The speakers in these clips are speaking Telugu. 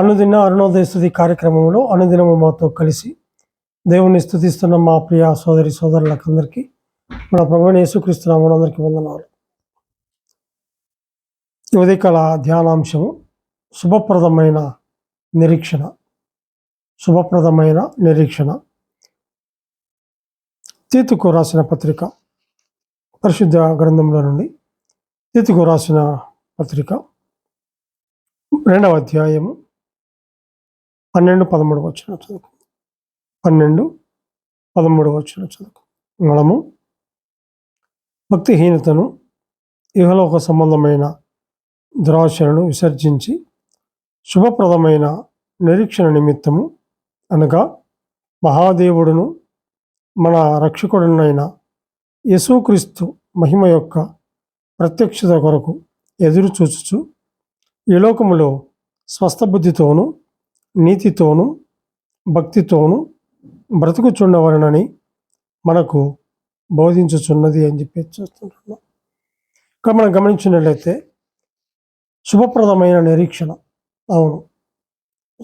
అనుదిన అరుణోదయస్థుతి కార్యక్రమంలో అనుదినము మాతో కలిసి దేవుని స్థుతిస్తున్న మా ప్రియ సోదరి సోదరులకందరికీ మన ప్రభు యేసుక్రీస్తున్నాము అందరికీ వందనాలు. ఉదయకాల ధ్యానాంశము శుభప్రదమైన నిరీక్షణ. శుభప్రదమైన నిరీక్షణ. తీతుకు రాసిన పత్రిక పరిశుద్ధ గ్రంథంలో నుండి తీతుకు రాసిన పత్రిక రెండవ అధ్యాయము పన్నెండు పదమూడు వచ్చిన చదువు పన్నెండు పదమూడు వచ్చిన చదువు మనము భక్తిహీనతను ఇహలోక సంబంధమైన దురాశలను విసర్జించి శుభప్రదమైన నిరీక్షణ నిమిత్తము అనగా మహాదేవుడును మన రక్షకుడునైన యేసుక్రీస్తు మహిమ యొక్క ప్రత్యక్షత కొరకు ఎదురు చూచుచు ఈ లోకములో స్వస్థబుద్ధితోనూ నీతితోనూ భక్తితోనూ బ్రతుకుచుండవలనని మనకు బోధించుచున్నది అని చెప్పి చూస్తుంటున్నాం. ఇక్కడ మనం గమనించినట్లయితే శుభప్రదమైన నిరీక్షణ. అవును.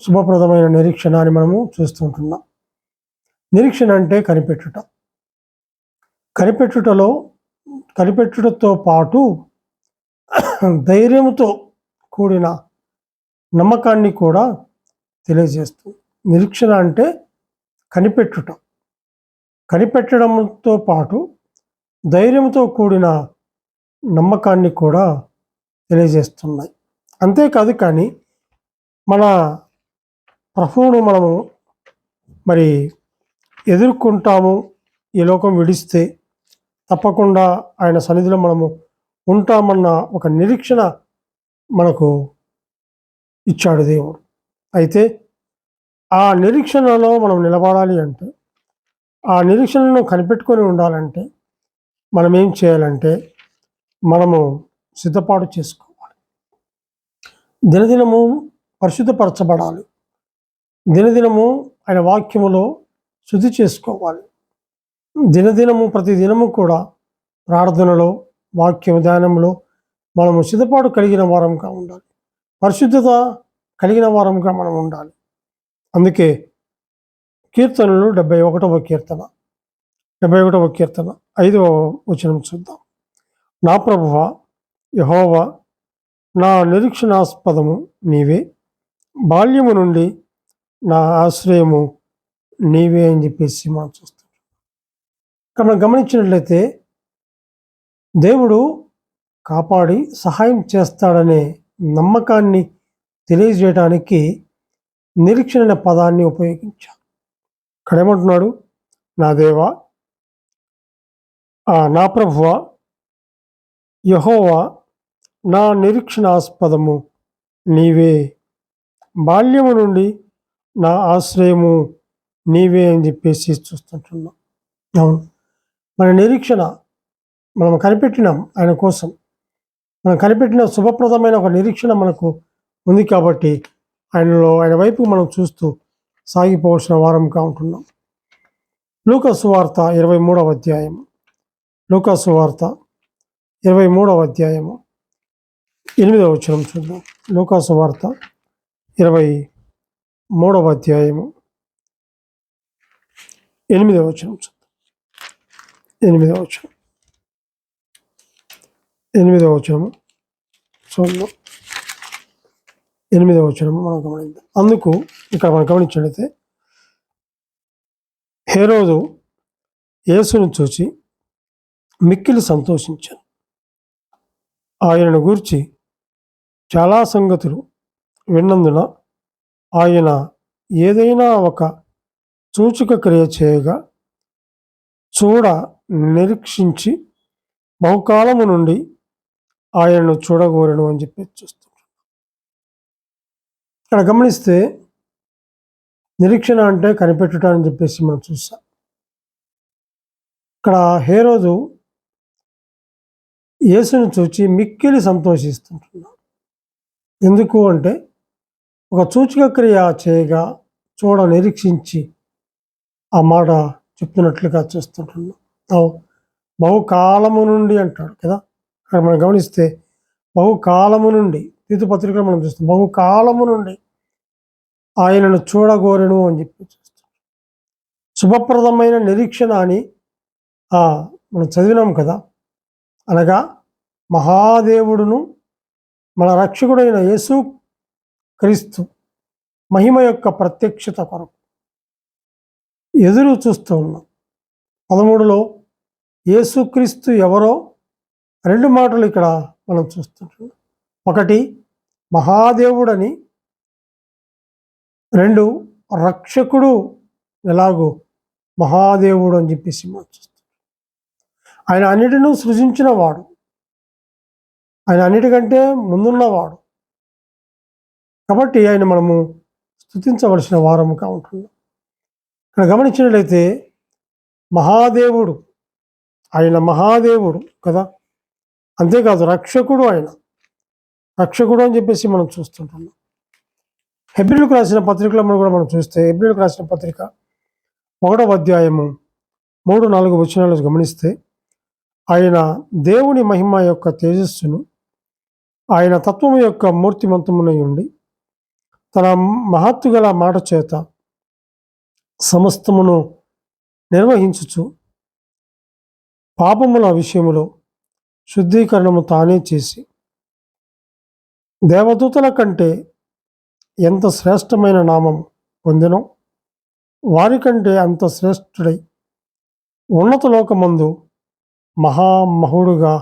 శుభప్రదమైన నిరీక్షణ అని మనము చూస్తుంటున్నాం. నిరీక్షణ అంటే కనిపెట్టుట. కనిపెట్టుటలో కనిపెట్టుటతో పాటు ధైర్యంతో కూడిన నమ్మకాన్ని కూడా తెలియజేస్తుంది నిరీక్షణ అంటే కనిపెట్టుట. కనిపెట్టడంతో పాటు ధైర్యంతో కూడిన నమ్మకాన్ని కూడా తెలియజేస్తున్నాయి. అంతేకాదు కానీ మన ప్రభువును మనము మరి ఎదుర్కొంటాము ఈ లోకం విడిస్తే తప్పకుండా ఆయన సన్నిధిలో మనము ఉంటామన్న ఒక నిరీక్షణ మనకు ఇచ్చాడు దేవుడు. అయితే ఆ నిరీక్షణలో మనం నిలబడాలి అంటే ఆ నిరీక్షణను కనిపెట్టుకొని ఉండాలంటే మనం ఏం చేయాలంటే మనము సిద్ధపాటు చేసుకోవాలి. దినదినము పరిశుద్ధపరచబడాలి. దినదినము ఆయన వాక్యములో శుద్ధి చేసుకోవాలి. దినదినము ప్రతి దినము కూడా ప్రార్థనలో వాక్య ధ్యానంలో మనము సిద్ధపాటు కలిగిన వారంగా ఉండాలి. పరిశుద్ధత కలిగిన వారంగా మనం ఉండాలి. అందుకే కీర్తనలు డెబ్బై ఒకటవ కీర్తన డెబ్బై ఒకటవ కీర్తన ఐదవ వచనం చూద్దాం. నా ప్రభువ యహోవ నా నిరీక్షణాస్పదము నీవే. బాల్యము నుండి నా ఆశ్రయము నీవే అని చెప్పేసి మనం చూస్తాం ఇక్కడ మనం గమనించినట్లయితే దేవుడు కాపాడి సహాయం చేస్తాడనే నమ్మకాన్ని తెలియజేయడానికి నిరీక్షణ అనే పదాన్ని ఉపయోగించా. ఇక్కడ ఏమంటున్నాడు? నా దేవా నా ప్రభువ యహోవా నా నిరీక్షణాస్పదము నీవే. బాల్యము నుండి నా ఆశ్రయము నీవే అని చెప్పేసి చూస్తుంటున్నాం. అవును. మన నిరీక్షణ మనం కనిపెట్టినాం ఆయన కోసం. మనం కనిపెట్టిన శుభప్రదమైన ఒక నిరీక్షణ మనకు ఉంది కాబట్టి ఆయనలో ఆయన వైపు మనం చూస్తూ సాగిపోవాల్సిన వారంగా ఉంటున్నాం. లూకసు వార్త ఇరవై మూడవ అధ్యాయము. లూకసు వార్త ఇరవై మూడవ అధ్యాయము. ఎనిమిదవ వచనం చూద్దాం. లూకాసు వార్త ఇరవై మూడవ అధ్యాయము. ఎనిమిదవ వచనం చూద్దాం. ఎనిమిదవ వచనం. ఎనిమిదవ వచనము. చూద్దాం. ఎనిమిదవ వచనము మనం గమనిద్దాం. అందుకు ఇక్కడ మనం గమనించినట్లయితే హేరోదు యేసును చూచి మిక్కిలి సంతోషించాను. ఆయనను గూర్చి చాలా సంగతులు విన్నందున ఆయన ఏదైనా ఒక సూచక క్రియ చేయగా చూడ నిరీక్షించి బహుకాలము నుండి ఆయనను చూడగోరను అని చెప్పి చూస్తాను ఇక్కడ గమనిస్తే నిరీక్షణ అంటే కనిపెట్టుట అని చెప్పేసి మనం చూస్తాం. ఇక్కడ హేరోజు యేసును చూచి మిక్కిలి సంతోషిస్తుంటున్నాడు. ఎందుకు అంటే ఒక సూచక క్రియ చేయగా చూడ నిరీక్షించి ఆ మాట చెప్తున్నట్లుగా చూస్తుంటున్నాం. అవు బహుకాలము నుండి అంటాడు కదా. అక్కడ మనం గమనిస్తే బహుకాలము నుండి తీతు పత్రికలో మనం చూస్తాం. బహుకాలము నుండి ఆయనను చూడగోరెను అని చెప్పి చూస్తాం. శుభప్రదమైన నిరీక్షణ అని మనం చదివినాం కదా. అనగా మహాదేవుడును మన రక్షకుడైన యేసు క్రీస్తు మహిమ యొక్క ప్రత్యక్షత కొరకు ఎదురు చూస్తూ ఉన్నాం. పదమూడులో యేసుక్రీస్తు ఎవరో రెండు మాటలు ఇక్కడ మనం చూస్తుంటున్నాం ఒకటి మహాదేవుడని రెండు రక్షకుడు ఎలాగో మహాదేవుడు అని చెప్పేసి మనం చూస్తాం. ఆయన అన్నిటినూ సృజించిన వాడు ఆయన అన్నిటికంటే ముందున్నవాడు. కాబట్టి ఆయన మనము స్థుతించవలసిన వారముగా ఉంటుంది ఇక్కడ గమనించినట్లయితే మహాదేవుడు ఆయన మహాదేవుడు కదా? అంతేకాదు రక్షకుడు ఆయన. రక్షకుడు అని చెప్పేసి మనం చూస్తుంటున్నాం హెబ్రిల్కు రాసిన పత్రికలో కూడా మనం చూస్తే హెబ్రిల్కు రాసిన పత్రిక ఒకటవ అధ్యాయము మూడు నాలుగు వచనాలు గమనిస్తే ఆయన దేవుని మహిమ యొక్క తేజస్సును ఆయన తత్వము యొక్క మూర్తిమంతమునై ఉండి తన మహత్తు గల మాట చేత సమస్తమును నిర్వహించుచు పాపముల విషయములో శుద్ధీకరణము తానే చేసి దేవదూతల కంటే ఎంత శ్రేష్టమైన నామం పొందినో వారికంటే అంత శ్రేష్ఠుడై ఉన్నత లోకమందు మహామహుడుగా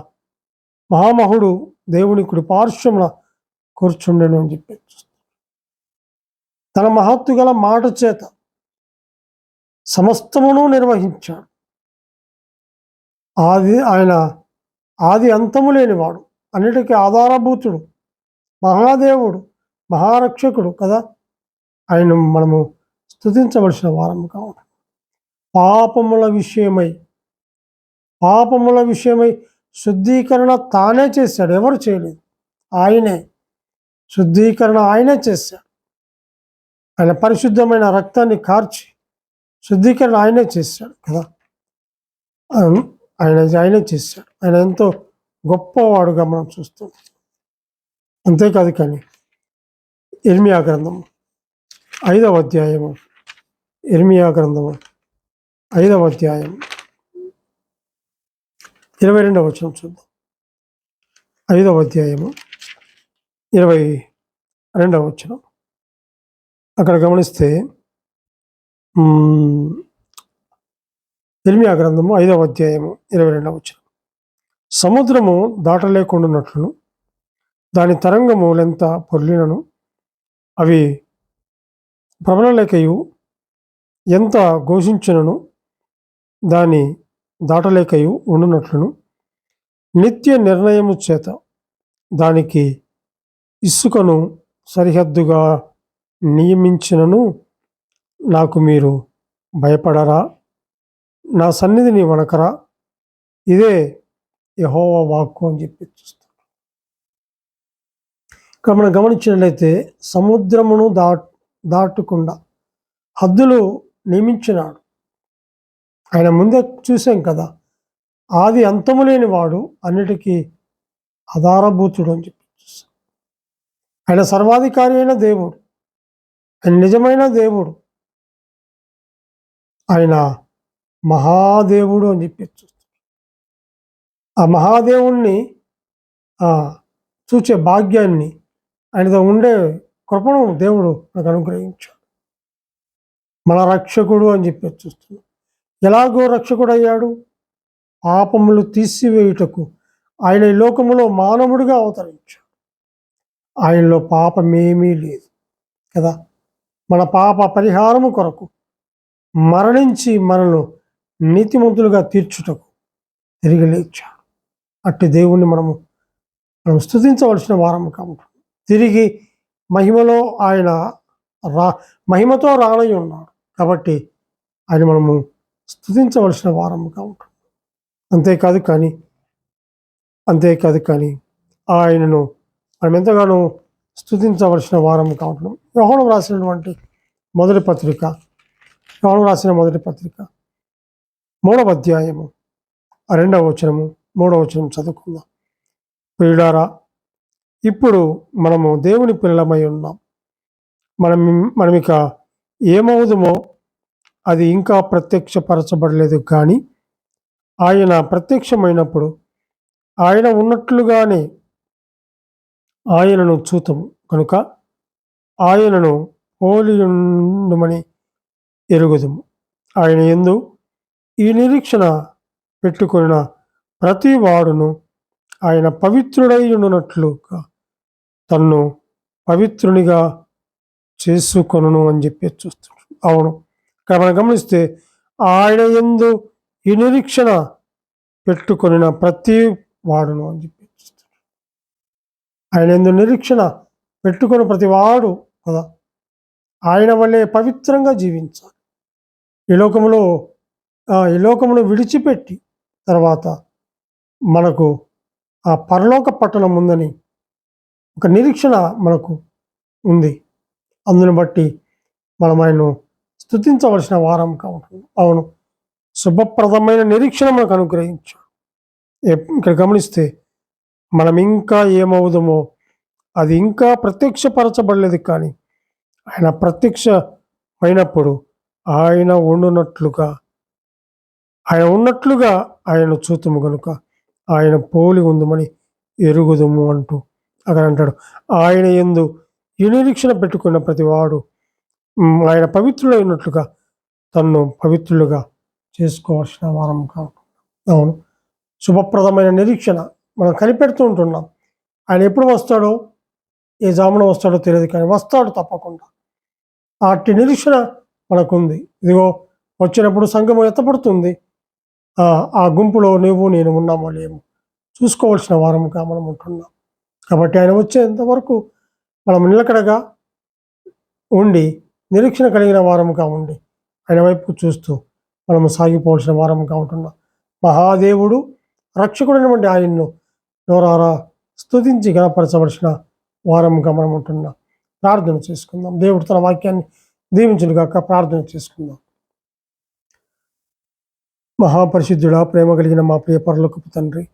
మహామహుడు దేవుని కుడిపార్శ్వమున కూర్చుండెను అని చెప్పి తన మహత్తు గల మాట చేత సమస్తమును నిర్వహించాడు. ఆది ఆయన ఆది అంతము లేనివాడు అన్నిటికీ ఆధారభూతుడు. మహాదేవుడు మహారక్షకుడు కదా? ఆయన మనము స్తుతించవలసిన వారం కావడం పాపముల విషయమై పాపముల విషయమై శుద్ధీకరణ తానే చేశాడు ఎవరు చేయలేదు. ఆయనే శుద్ధీకరణ ఆయనే చేశాడు. ఆయన పరిశుద్ధమైన రక్తాన్ని కార్చి శుద్ధీకరణ ఆయనే చేశాడు కదా? ఆయన ఆయనే చేశాడు. ఆయన ఎంతో గొప్పవాడుగా మనం చూస్తున్నాం. అంతేకాదు కానీ ఇర్మియా గ్రంథము ఐదవ అధ్యాయము ఇర్మియా గ్రంథము ఐదవ అధ్యాయం. ఇరవై రెండవ వచనం చూద్దాం. ఐదవ అధ్యాయము ఇరవై రెండవ వచనం. అక్కడ గమనిస్తే మ్మ్, ఇర్మియా గ్రంథము ఐదవ అధ్యాయము ఇరవై రెండవ వచనం. సముద్రము దాటలేకుండానట్లును దాని తరంగములెంత పొర్లినను అవి ప్రబలలేకయు ఎంత ఘోషించినను దాని దాటలేకయు ఉండునట్లును. నిత్య నిర్ణయము చేత దానికి ఇసుకను సరిహద్దుగా నియమించినను నాకు మీరు భయపడరా? నా సన్నిధిని వణకరా? ఇదే యహోవా వాక్కు అని చెప్పి చూస్తాను. ఇక్కడ మనం గమనించినట్లయితే సముద్రమును దా దాటకుండా హద్దులు నియమించినాడు. ఆయన ముందే చూసాం కదా ఆది అంతము లేని వాడు అన్నిటికీ ఆధారభూతుడు అని చెప్పి చూసాం. ఆయన సర్వాధికారి అయిన దేవుడు ఆయన నిజమైన దేవుడు ఆయన మహాదేవుడు అని చెప్పి చూస్తాం. ఆ మహాదేవుణ్ణి చూచే భాగ్యాన్ని ఆయనతో ఉండే కృపను దేవుడు నాకు అనుగ్రహించాడు. మన రక్షకుడు అని చెప్పి చూస్తున్నాం. ఎలాగో రక్షకుడు అయ్యాడు పాపములు తీసివేయుటకు ఆయన ఈ లోకములో మానవుడిగా అవతరించాడు. ఆయనలో పాపమేమీ లేదు కదా? మన పాప పరిహారము కొరకు మరణించి మనను నీతిమంతులుగా తీర్చుటకు తిరిగి లేచాడు. అట్టి దేవుణ్ణి మనము మనం స్థుతించవలసిన వారం కాబట్టి తిరిగి మహిమలో ఆయన రా మహిమతో రానై ఉన్నాడు. కాబట్టి ఆయన మనము స్థుతించవలసిన వారముగా ఉంటుంది అంతేకాదు కానీ అంతేకాదు కానీ ఆయనను మనం ఎంతగానో స్థుతించవలసిన వారముగా ఉంటున్నాం యోహనం రాసినటువంటి మొదటి పత్రిక యోహనం రాసిన మొదటి పత్రిక మూడవ అధ్యాయము రెండవ వచనము మూడవ వచనం చదువుకుందాం. ప్రియుడారా ఇప్పుడు మనము దేవుని పిల్లలమై ఉన్నాం. మనం మనం ఇక అది ఇంకా ప్రత్యక్షపరచబడలేదు కానీ ఆయన ప్రత్యక్షమైనప్పుడు ఆయన ఉన్నట్లుగానే ఆయనను చూతము. కనుక ఆయనను పోలియుండుమని ఎరుగుదుము. ఆయన ఎందు ఈ నిరీక్షణ పెట్టుకున్న ప్రతి వాడును ఆయన పవిత్రుడై ఉండునట్లుగా తన్ను పవిత్రునిగా చేసుకొనును అని చెప్పి చూస్తున్నాడు. అవును. ఇక్కడ మనం గమనిస్తే ఆయన ఎందు ఈ నిరీక్షణ పెట్టుకొనిన ప్రతి వాడును అని చెప్పి చూస్తున్నాడు. ఆయన ఎందు నిరీక్షణ పెట్టుకుని ప్రతి వాడు కదా. ఆయన వల్లే పవిత్రంగా జీవించాలి. ఈ లోకంలో ఈ లోకమును విడిచిపెట్టి తర్వాత మనకు ఆ పరలోక పట్టణం ఉందని ఒక నిరీక్షణ మనకు ఉంది. అందును బట్టి మనం ఆయన్ను స్థుతించవలసిన వారం కావుతుంది అవును. శుభప్రదమైన నిరీక్షణ మనకు అనుగ్రహించాడు. ఇక్కడ గమనిస్తే మనం ఇంకా ఏమవుదామో అది ఇంకా ప్రత్యక్షపరచబడలేదు కానీ ఆయన ప్రత్యక్షమైనప్పుడు ఆయన ఉండునట్లుగా ఆయన ఉన్నట్లుగా ఆయన చూతుము కనుక ఆయన పోలి ఉందమని ఎరుగుదుము అంటూ అక్కడ అంటాడు ఆయన ఎందు ఈ నిరీక్షణ పెట్టుకున్న ప్రతివాడు ఆయన పవిత్రుడైనట్లుగా తన్ను పవిత్రులుగా చేసుకోవాల్సిన వారం కావు అవును. శుభప్రదమైన నిరీక్షణ మనం కనిపెడుతూ ఉంటున్నాం. ఆయన ఎప్పుడు వస్తాడో ఏ జామున వస్తాడో తెలియదు కానీ వస్తాడు తప్పకుండా. అట్టి నిరీక్షణ మనకుంది. ఇదిగో వచ్చినప్పుడు సంఘం ఎత్తపడుతుంది ఆ, ఆ గుంపులో నువ్వు నేను ఉన్నామో లేము చూసుకోవాల్సిన వారముగా మనం ఉంటున్నాం. కాబట్టి ఆయన వచ్చేంతవరకు మనం నిలకడగా ఉండి నిరీక్షణ కలిగిన వారముగా ఉండి ఆయన వైపు చూస్తూ మనము సాగిపోవాల్సిన వారముగా ఉంటున్నాం. మహాదేవుడు రక్షకుడైనటువంటి ఆయన్ను నోరారా స్తుతించి గణపరచవలసిన వారముగా మనం ఉంటున్నాం. ప్రార్థన చేసుకుందాం. దేవుడు తన వాక్యాన్ని దీవించుడుగాక ప్రార్థన చేసుకుందాం. మహాపరిశుద్ధుడా ప్రేమ కలిగిన మా ప్రియ పరలోకపు తండ్రి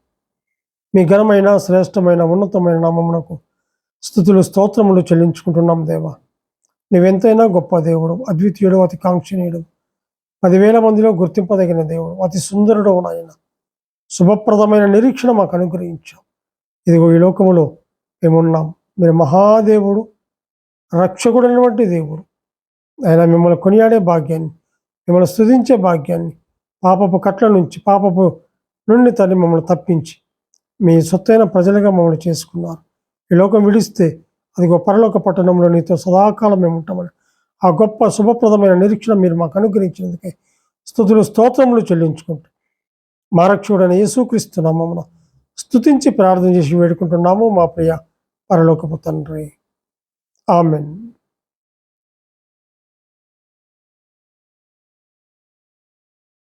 మీ ఘనమైన శ్రేష్టమైన ఉన్నతమైన నామమునకు స్థుతులు స్తోత్రములు చెల్లించుకుంటున్నాం దేవా. నీవెంతైనా గొప్ప దేవుడు అద్వితీయుడు అతి కాంక్షణీయుడు పదివేల మందిలో గుర్తింపదగిన దేవుడు అతి సుందరుడు నాయన. శుభప్రదమైన నిరీక్షణ మాకు అనుగ్రహించాం. ఇదిగో ఈ లోకములో మేమున్నాం. మీరు మహాదేవుడు రక్షకుడైనటువంటి దేవుడు. ఆయన మిమ్మల్ని కొనియాడే భాగ్యాన్ని మిమ్మల్ని స్థుతించే భాగ్యాన్ని పాపపు కట్ల నుంచి పాపపు నుండి తల్లి మమ్మల్ని తప్పించి మీ సొత్తైన ప్రజలుగా మమ్మల్ని చేసుకున్నారు. ఈ లోకం విడిస్తే అది పరలోక పట్టణంలో నీతో సదాకాలం మేము ఉంటామని. ఆ గొప్ప శుభప్రదమైన నిరీక్షణ మీరు మాకు అనుగ్రహించినందుకే స్థుతులు స్తోత్రములు చెల్లించుకుంటూ మా రక్షకుడైన యేసుక్రీస్తు నామమున స్థుతించి ప్రార్థన చేసి వేడుకుంటున్నాము మా ప్రియ పరలోకపు తండ్రి. ఆమెన్.